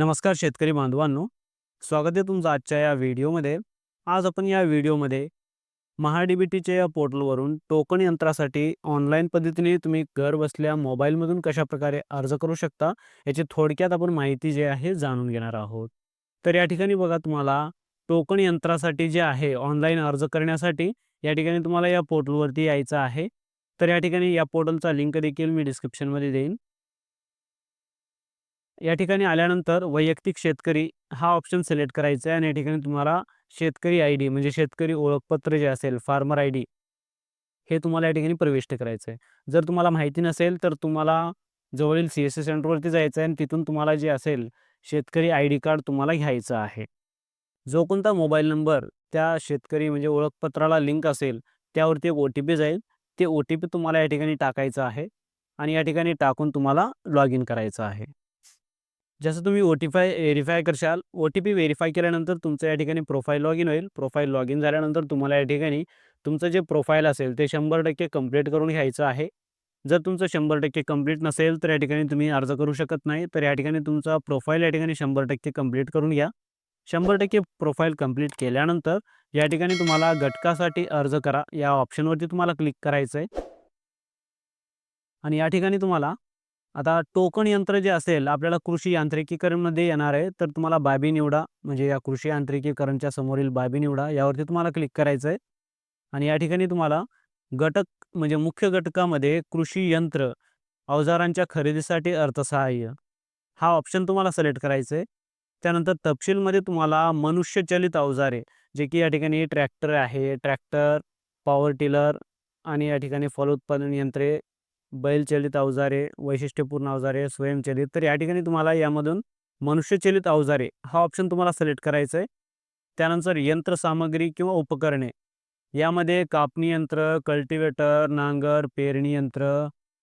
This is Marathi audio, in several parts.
नमस्कार शेतकरी बांधवांनो. स्वागत आहे तुमचं आजच्या या व्हिडिओमध्ये. आज आपण या व्हिडिओमध्ये महाडीबीटीच्या या पोर्टलवरून टोकन यंत्रासाठी ऑनलाईन पद्धतीने तुम्ही घर बसल्या मोबाईलमधून कशा प्रकारे अर्ज करू शकता याची थोडक्यात आपण माहिती जे आहे जाणून घेणार आहोत. तर या ठिकाणी बघा तुम्हाला टोकन यंत्रासाठी जे आहे ऑनलाईन अर्ज करण्यासाठी या ठिकाणी तुम्हाला या पोर्टलवरती यायचं आहे. तर या ठिकाणी या पोर्टलचा लिंक देखील मी डिस्क्रिप्शनमध्ये देईन. या ठिकाणी आल्यानंतर वैयक्तिक शेतकरी हा ऑप्शन सिलेक्ट करायचा आहे आणि या ठिकाणी तुम्हाला शेतकरी आय डी म्हणजे शेतकरी ओळखपत्र जे असेल फार्मर आय डी हे तुम्हाला या ठिकाणी प्रविष्ट करायचं आहे जर तुम्हाला माहिती नसेल तर तुम्हाला जवळील सी एस सी सेंटरवरती जायचं आहे आणि तिथून तुम्हाला जे असेल शेतकरी आय डी कार्ड तुम्हाला घ्यायचं आहे. जो कोणता मोबाईल नंबर त्या शेतकरी म्हणजे ओळखपत्राला लिंक असेल त्यावरती एक ओ टी पी जाईल. ते ओ टी पी तुम्हाला या ठिकाणी टाकायचं आहे आणि या ठिकाणी टाकून तुम्हाला लॉग इन करायचं आहे. जसं तुम्ही ओ टी फाय व्हेरीफाय करशाल ओ टी पी व्हेरीफाय केल्यानंतर तुमचं या ठिकाणी प्रोफाईल लॉग इन होईल. प्रोफाईल लॉग इन झाल्यानंतर तुम्हाला या ठिकाणी तुमचं जे प्रोफाईल असेल ते शंभर टक्के कंप्लीट करून घ्यायचं आहे. जर तुमचं शंभर टक्के कंप्लीट नसेल तर या ठिकाणी तुम्ही अर्ज करू शकत नाही. तर या ठिकाणी तुमचा प्रोफाईल या ठिकाणी शंभर टक्के कंप्लीट करून घ्या. शंभर टक्के प्रोफाईल कंप्लीट केल्यानंतर या ठिकाणी तुम्हाला घटकासाठी अर्ज करा. या ऑप्शनवरती तुम्हाला क्लिक करायचं आहे आणि या ठिकाणी तुम्हाला आता टोकन यंत्र जे असेल आपल्याला कृषी यांत्रिकीकरणमध्ये येणार आहे तर तुम्हाला बाबी निवडा म्हणजे या कृषी यांत्रिकीकरणच्या समोरील बाबी निवडा यावरती तुम्हाला क्लिक करायचं आहे. आणि या ठिकाणी तुम्हाला घटक म्हणजे मुख्य घटकामध्ये कृषी यंत्र अवजारांच्या खरेदीसाठी अर्थसहाय्य हा ऑप्शन तुम्हाला सिलेक्ट करायचं आहे. त्यानंतर तपशीलमध्ये तुम्हाला मनुष्यचलित अवजारे जे की या ठिकाणी ट्रॅक्टर आहे ट्रॅक्टर पॉवर टिलर आणि या ठिकाणी फलोत्पादन यंत्रे बैलचलित अवजारे वैशिष्ट्यपूर्ण अवजारे स्वयंचलित. तर या ठिकाणी तुम्हाला यामधून मनुष्यचलित अवजारे हा ऑप्शन तुम्हाला सिलेक्ट करायचा आहे. त्यानंतर यंत्रसामग्री किंवा उपकरणे. यामध्ये कापणी यंत्र कल्टिवेटर नांगर पेरणी यंत्र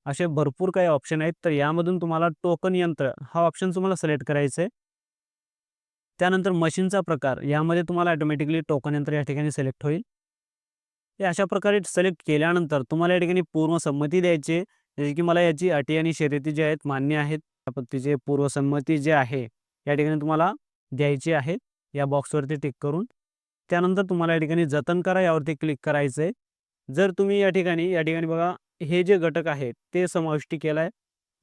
असे भरपूर काही ऑप्शन आहेत. तर यामधून तुम्हाला टोकन यंत्र हा ऑप्शन तुम्हाला सिलेक्ट करायचं आहे. त्यानंतर मशीनचा प्रकार. यामध्ये तुम्हाला ऑटोमॅटिकली टोकन यंत्र या ठिकाणी सिलेक्ट होईल. हे अशा प्रकारे सिलेक्ट केल्यानंतर तुम्हाला या ठिकाणी पूर्ण संमती द्यायची जसे की मला याची अटी आणि शर्यती जे आहेत मान्य आहेत. पद्धतीचे पूर्वसंमती जे आहे या ठिकाणी तुम्हाला द्यायची आहेत या बॉक्सवरती टिक करून. त्यानंतर तुम्हाला या ठिकाणी जतन करा यावरती क्लिक करायचं आहे जर तुम्ही या ठिकाणी या ठिकाणी बघा हे जे घटक आहेत ते समाविष्टी केला आहे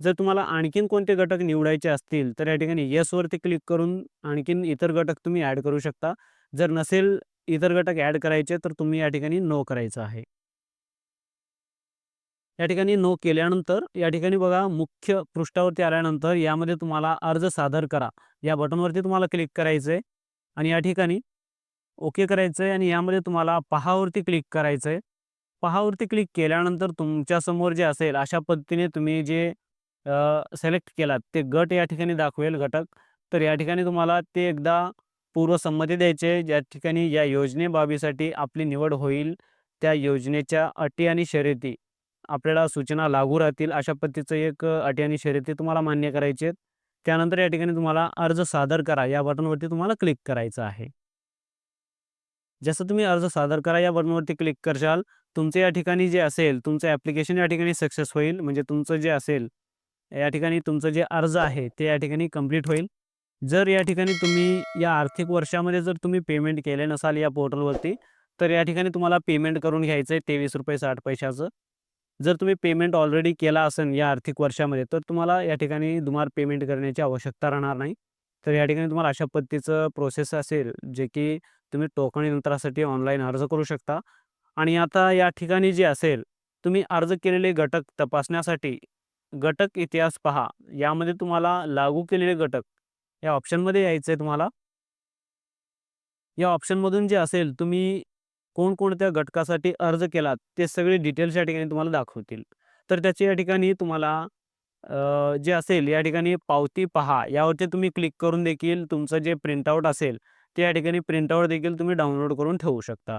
जर तुम्हाला आणखीन कोणते घटक निवडायचे असतील तर या ठिकाणी येसवरती क्लिक करून आणखीन इतर घटक तुम्ही ॲड करू शकता. जर नसेल इतर घटक ॲड करायचे तर तुम्ही या ठिकाणी नो करायचं आहे. या ठिकाणी नो केल्यानंतर या ठिकाणी बघा मुख्य पृष्ठावरती आल्यानंतर यामध्ये तुम्हाला अर्ज सादर करा. या बटनवरती तुम्हाला क्लिक करायचं आहे आणि या ठिकाणी ओके करायचं आहे आणि यामध्ये तुम्हाला पहावरती क्लिक करायचं आहे पहावरती क्लिक केल्यानंतर तुमच्यासमोर जे असेल अशा पद्धतीने तुम्ही जे सिलेक्ट केलात ते गट या ठिकाणी दाखवेल घटक. तर या ठिकाणी तुम्हाला ते एकदा पूर्वसंमती द्यायचे ज्या ठिकाणी या योजनेबाबीसाठी आपली निवड होईल त्या योजनेच्या अटी आणि शर्यती. आपल्याला सूचना लागू राहतील अशा पद्धतीचं एक अटी आणि शर्यती तुम्हाला मान्य करायचे आहेत. त्यानंतर या ठिकाणी तुम्हाला अर्ज सादर करा या बटनवरती तुम्हाला क्लिक करायचं आहे. जसं तुम्ही अर्ज सादर करा या बटनवरती क्लिक करशाल तुमचं या ठिकाणी जे असेल तुमचं ॲप्लिकेशन या ठिकाणी सक्सेस होईल म्हणजे तुमचं जे असेल या ठिकाणी तुमचं जे अर्ज आहे ते या ठिकाणी कंप्लीट होईल. जर या ठिकाणी तुम्ही या आर्थिक वर्षामध्ये जर तुम्ही पेमेंट केले नसाल या पोर्टलवरती तर या ठिकाणी तुम्हाला पेमेंट करून घ्यायचं आहे तेवीस रुपये साठ पैशाचं. जर तुम्ही पेमेंट ऑलरेडी केला असेल या आर्थिक वर्षामध्ये तर तुम्हाला या ठिकाणी दुमार पेमेंट करण्याची आवश्यकता राहणार नाही. तर या ठिकाणी तुम्हाला अशा पद्धतीचं प्रोसेस असेल जे की तुम्ही टोकन यंत्रासाठी ऑनलाईन अर्ज करू शकता. आणि आता या ठिकाणी जे असेल तुम्ही अर्ज केलेले घटक तपासण्यासाठी घटक इतिहास पहा. यामध्ये तुम्हाला लागू केलेले घटक या ऑप्शनमध्ये यायचं आहे तुम्हाला. या ऑप्शनमधून जे असेल तुम्ही कोणकोणत्या घटकासाठी अर्ज केलात ते सगळे डिटेल्स या ठिकाणी तुम्हाला दाखवतील. तर त्याच्या या ठिकाणी तुम्हाला जे असेल या ठिकाणी पावती पहा. यावरती तुम्ही क्लिक करून देखील तुमचं जे प्रिंटआउट असेल ते या ठिकाणी प्रिंटआउट देखील तुम्ही डाउनलोड करून ठेवू शकता.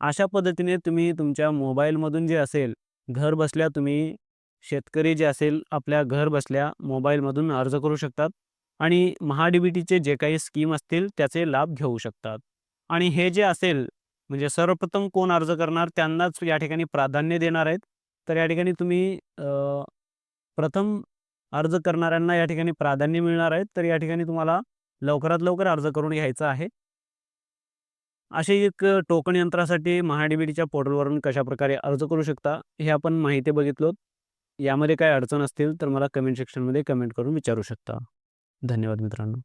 अशा पद्धतीने तुम्ही तुमच्या मोबाईलमधून जे असेल घर बसल्या तुम्ही शेतकरी जे असेल आपल्या घर बसल्या मोबाईलमधून अर्ज करू शकतात आणि महाडीबीटीचे जे काही स्कीम असतील त्याचे लाभ घेऊ शकतात. आणि हे जे असेल म्हणजे सर्वप्रथम कोण अर्ज करणार? त्यांनाच या ठिकाणी प्राधान्य देणार आहेत. तर या ठिकाणी तुम्ही प्रथम अर्ज करणाऱ्यांना या ठिकाणी प्राधान्य मिळणार आहेत तर या ठिकाणी तुम्हाला लवकरात लवकर अर्ज करून घ्यायचा आहे. असे एक टोकन यंत्रासाठी महाडीबीटीच्या पोर्टलवरून कशाप्रकारे अर्ज करू शकता हे आपण माहिती बघितलो. यामध्ये काय अडचण असतील तर मला कमेंट सेक्शनमध्ये कमेंट करून विचारू शकता. धन्यवाद मित्रांनो.